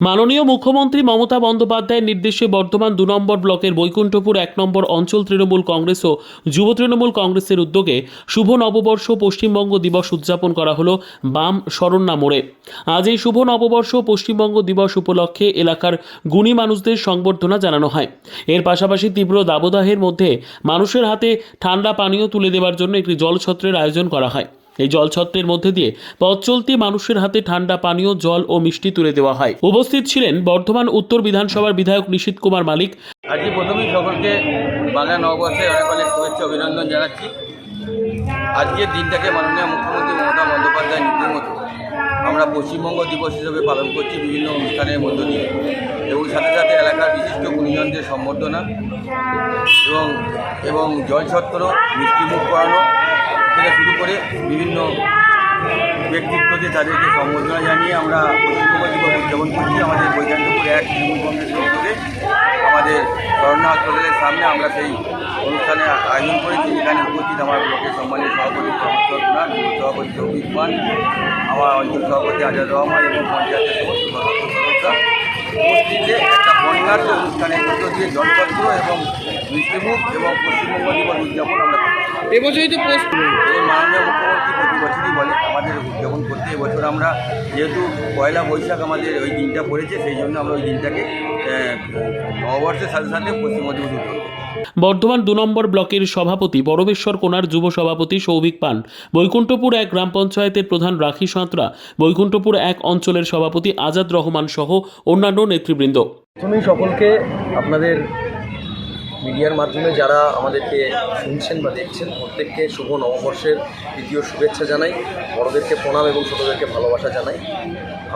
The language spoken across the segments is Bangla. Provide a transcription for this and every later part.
মাননীয় মুখ্যমন্ত্রী মমতা বন্দ্যোপাধ্যায়ের নির্দেশে বর্ধমান দু নম্বর ব্লকের বৈকুণ্ঠপুর এক নম্বর অঞ্চল তৃণমূল কংগ্রেস ও যুব তৃণমূল কংগ্রেসের উদ্যোগে শুভ নববর্ষ পশ্চিমবঙ্গ দিবস উদযাপন করা হলো বাম শরণ্যা মোড়ে। আজ এই শুভ নববর্ষ পশ্চিমবঙ্গ দিবস উপলক্ষে এলাকার গুণী মানুষদের সংবর্ধনা জানানো হয়। এর পাশাপাশি তীব্র দাবদাহের মধ্যে মানুষের হাতে ঠান্ডা পানীয় তুলে দেওয়ার জন্য একটি জলছত্রের আয়োজন করা হয়। এই জলছত্রের মধ্যে দিয়ে পথ চলতি মানুষের হাতে ঠান্ডা পানীয়, জল ও মিষ্টি তুলে দেওয়া হয়। উপস্থিত ছিলেন বর্ধমান উত্তর বিধানসভার বিধায়ক নিশীত কুমার মালিক। আজকে প্রথমেই সকলকে বাংলা নববর্ষে অনেক অনেক শুভেচ্ছা অভিনন্দন জানাচ্ছি। আজকের দিনটাকে মাননীয় মুখ্যমন্ত্রী মমতা বন্দ্যোপাধ্যায় নির্দেশ মতো আমরা পশ্চিমবঙ্গ দিবস হিসেবে পালন করছি বিভিন্ন অনুষ্ঠানের মধ্য দিয়ে। এবং সাথে সাথে এলাকার বিশিষ্ট গুণীজনদের সম্বর্ধনা এবং এবং জলছত্র, মিষ্টিমুখ করানো থেকে শুরু করে বিভিন্ন ব্যক্তিত্বকে তাদেরকে সম্বোধনা জানিয়ে আমরা পশ্চিমবঙ্গ দিবস উদযাপন করছি, আমাদের বৈজ্ঞানিকপুর এক তৃণমূল কংগ্রেসের উদ্যোগে আমাদের স্বর্ণা হাসপাতালের সামনে আমরা সেই অনুষ্ঠানে আয়োজন করেছি এখানে উপস্থিত আমার লোকের সম্মানীয় সভাপতি যুব সভাপতি সৌভিক পান আমার অঞ্চল সভাপতি আজাদ রহমান এবং পঞ্চায়েতের সমস্ত সদস্য সদস্যা উপস্থিতিতে একটা বন্যাঢ্য অনুষ্ঠানের মধ্য দিয়ে জলপত্র এবং মিষ্টিমুখ এবং পশ্চিমবঙ্গ দিবস উদযাপন আমরা এবছরই তো এই মাননীয় মুখ্যমন্ত্রী প্রতি বছরই বলে আমাদের উদযাপন করতে এবছর আমরা যেহেতু পয়লা বৈশাখ আমাদের ওই দিনটা পড়েছে সেই জন্য আমরা ওই দিনটাকে নববর্ষের সাথে সাথে পশ্চিমবঙ্গ দিবস উদযাপন। বর্ধমান দু নম্বর ব্লকের সভাপতি পরমেশ্বর কোনার যুব সভাপতি সৌভিক পান, বৈকুণ্ঠপুর এক গ্রাম পঞ্চায়েতের প্রধান রাখি সাঁতরা, বৈকুণ্ঠপুর এক অঞ্চলের সভাপতি আজাদ রহমান সহ অন্যান্য নেতৃবৃন্দ। প্রথমেই সকলকে আপনাদের মিডিয়ার মাধ্যমে যারা আমাদেরকে শুনছেন বা দেখছেন, প্রত্যেককে শুভ নববর্ষের দ্বিতীয় শুভেচ্ছা জানাই, বড়দেরকে প্রণাম এবং ছোটোদেরকে ভালোবাসা জানাই।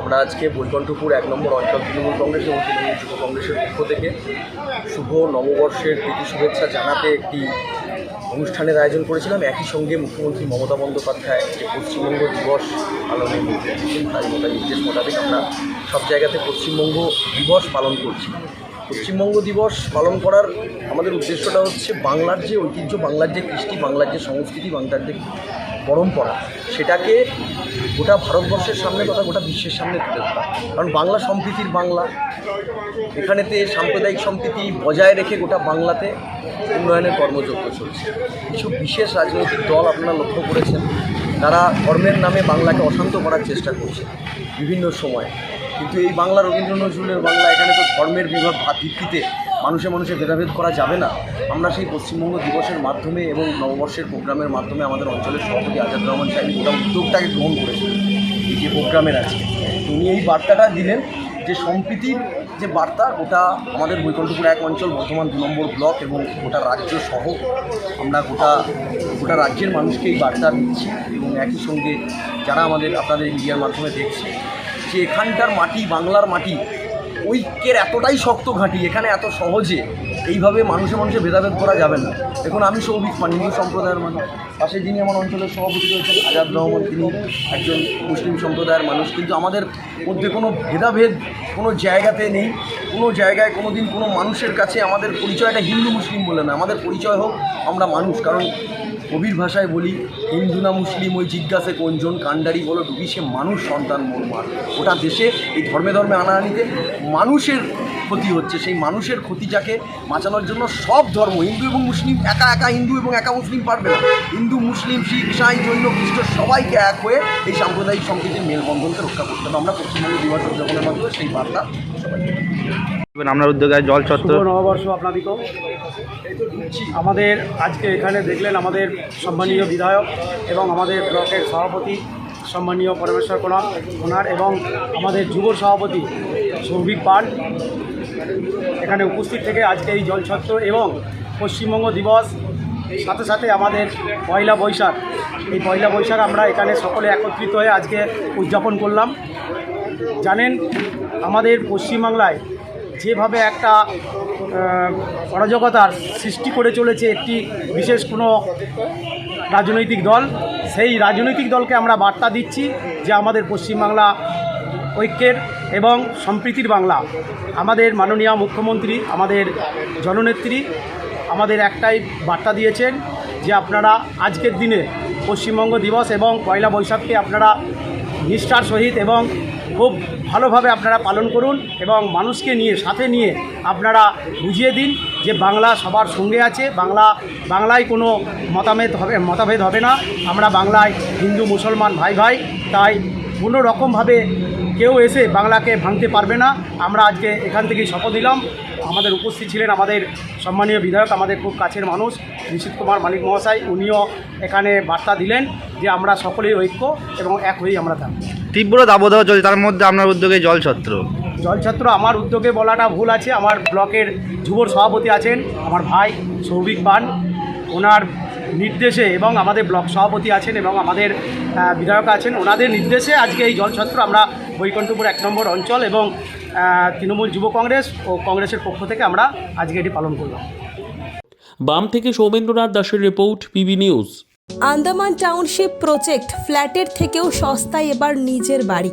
আমরা আজকে বৈকণ্ঠপুর এক নম্বর অঞ্চল তৃণমূল কংগ্রেস এবং তৃণমূল যুব কংগ্রেসের পক্ষ থেকে শুভ নববর্ষের প্রীতি শুভেচ্ছা জানাতে একটি অনুষ্ঠানের আয়োজন করেছিলাম। একই সঙ্গে মুখ্যমন্ত্রী মমতা বন্দ্যোপাধ্যায় যে পশ্চিমবঙ্গ দিবস পালনের নির্দেশ দিয়েছেন তাই মোটা নির্দেশ মোতাবেক আমরা সব জায়গাতে পশ্চিমবঙ্গ দিবস পালন করছি। পশ্চিমবঙ্গ দিবস পালন করার আমাদের উদ্দেশ্যটা হচ্ছে বাংলার যে ঐতিহ্য, বাংলার যে কৃষ্টি, বাংলার যে সংস্কৃতি, বাংলার যে পরম্পরা, সেটাকে গোটা ভারতবর্ষের সামনে তথা গোটা বিশ্বের সামনে তুলে ধরা। কারণ বাংলা সম্প্রীতির বাংলা। এখানেতে সাম্প্রদায়িক সম্প্রীতি বজায় রেখে গোটা বাংলাতে উন্নয়নের কর্মযজ্ঞ চলছে। কিছু বিশেষ রাজনৈতিক দল আপনারা লক্ষ্য করেছেন। তারা ধর্মের নামে বাংলাকে অশান্ত করার চেষ্টা করছে বিভিন্ন সময়। কিন্তু এই বাংলা রবীন্দ্র নজরুলের বাংলা এখানে তো ধর্মের বিভাগ ভিত্তিতে মানুষে মানুষে ভেদাভেদ করা যাবে না। আমরা সেই পশ্চিমবঙ্গ দিবসের মাধ্যমে এবং নববর্ষের প্রোগ্রামের মাধ্যমে আমাদের অঞ্চলের সভাপতি আজাদ রহমান সাহেব গোটা উদ্যোগটাকে গ্রহণ করেছেন এই যে প্রোগ্রামের আছে উনি এই বার্তাটা দিলেন যে সম্প্রীতির যে বার্তা গোটা আমাদের বৈকুণ্ঠপুর এক অঞ্চল বর্তমান দু নম্বর ব্লক এবং গোটা রাজ্য সহ আমরা গোটা গোটা রাজ্যের মানুষকে এই বার্তা দিচ্ছি এবং একই সঙ্গে যারা আমাদের আপনাদের মিডিয়ার মাধ্যমে দেখছে যে এখানকার মাটি, বাংলার মাটি, ঐক্যের এতটাই শক্ত ঘাঁটি, এখানে এত সহজে এইভাবে মানুষে মানুষে ভেদাভেদ করা যাবে না। এখন আমি সৌভিক পান, হিন্দু সম্প্রদায়ের মানুষ। পাশে যিনি আমার অঞ্চলের সভাপতি রয়েছেন, আজাদ রহমান, তিনি একজন মুসলিম সম্প্রদায়ের মানুষ। কিন্তু আমাদের মধ্যে কোনো ভেদাভেদ কোনো জায়গাতে নেই। কোনো জায়গায় কোনো দিন কোনো মানুষের কাছে আমাদের পরিচয়টা হিন্দু মুসলিম বলে না। আমাদের পরিচয় হোক, আমরা মানুষ। কারণ কবির ভাষায় বলি, হিন্দু না মুসলিম, ওই জিজ্ঞাসে কোনজন কাণ্ডারি বলো, ডুবি সে মানুষ, সন্তান মোর মার। ওটা দেশে এই ধর্মে ধর্মে আনাআনিতে মানুষের ক্ষতি হচ্ছে সেই মানুষের ক্ষতিটাকে বাঁচানোর জন্য সব ধর্ম হিন্দু এবং মুসলিম একা একা হিন্দু এবং একা মুসলিম পারবে না। হিন্দু মুসলিম শিখ সাই জৈন খ্রিস্ট সবাইকে এক হয়ে এই সাম্প্রদায়িক সম্প্রীতির মেলবন্ধনকে রক্ষা করতে হবে। আমরা পশ্চিমবঙ্গ দিবস উদযাপনের মাধ্যমে সেই বার্তা আপনার উদ্যোগে জল চত্বর। নববর্ষ আপনাদিকেও আমাদের আজকে এখানে দেখলেন আমাদের সম্মানীয় বিধায়ক এবং আমাদের ব্লকের সভাপতি সম্মানীয় পরমেশ্বর কোনার ওনার এবং আমাদের যুব সভাপতি সৌভিক পান এখানে উপস্থিত থেকে আজকে এই জলছত্র এবং পশ্চিমবঙ্গ দিবস, সাথে সাথে আমাদের পয়লা বৈশাখ। এই পয়লা বৈশাখ আমরা এখানে সকলে একত্রিত হয়ে আজকে উদযাপন করলাম। জানেন, আমাদের পশ্চিমবাংলায় যেভাবে একটা অরাজকতার সৃষ্টি করে চলেছে একটি বিশেষ কোনো রাজনৈতিক দল, সেই রাজনৈতিক দলকে আমরা বার্তা দিচ্ছি যে আমাদের পশ্চিমবাংলা ঐক্যের এবং সম্প্রীতির বাংলা। আমাদের মাননীয় মুখ্যমন্ত্রী, আমাদের জননেত্রী, আমাদের একটাই বার্তা দিয়েছেন যে আপনারা আজকের দিনে পশ্চিমবঙ্গ দিবস এবং পয়লা বৈশাখকে আপনারা নিষ্ঠার সহিত এবং খুব ভালোভাবে আপনারা পালন করুন এবং মানুষকে নিয়ে, সাথে নিয়ে আপনারা বুঝিয়ে দিন যে বাংলা সবার সঙ্গে আছে। বাংলা, বাংলায় কোনো মতামেদ হবে, মতভেদ হবে না। আমরা বাংলায় হিন্দু, মুসলমান ভাই ভাই তাই কোনো রকমভাবে কেউ এসে বাংলাকে ভাঙতে পারবে না। আমরা আজকে এখান থেকেই শপথ নিলাম। আমাদের উপস্থিত ছিলেন আমাদের সম্মানীয় বিধায়ক আমাদের খুব কাছের মানুষ নিশীত কুমার মালিক মহাশয়। উনিও এখানে বার্তা দিলেন যে আমরা সকলেই ঐক্য এবং এক হয়েই আমরা থাকব। তীব্র দাবদাহ চলছে তার মধ্যে আপনার উদ্যোগে জল ছত্র জলছত্র আমার উদ্যোগে বলাটা ভুল আছে। আমার ব্লকের যুবর সভাপতি আছেন আমার ভাই সৌভিক পান। ওনার নির্দেশে এবং আমাদের ব্লক সভাপতি আছেন এবং আমাদের বিধায়ক আছেন ওনাদের নির্দেশে আজকে এই জলছত্র আমরা বৈকুণ্ঠপুর এক নম্বর অঞ্চল এবং তৃণমূল যুব কংগ্রেস ও কংগ্রেসের পক্ষ থেকে আমরা আজকে এটি পালন করলাম বাম থেকে সৌমেন্দ্রনাথ দাসের report PB news. Andaman township project ফ্ল্যাটের থেকেও সস্তায় এবার নিজের বাড়ি।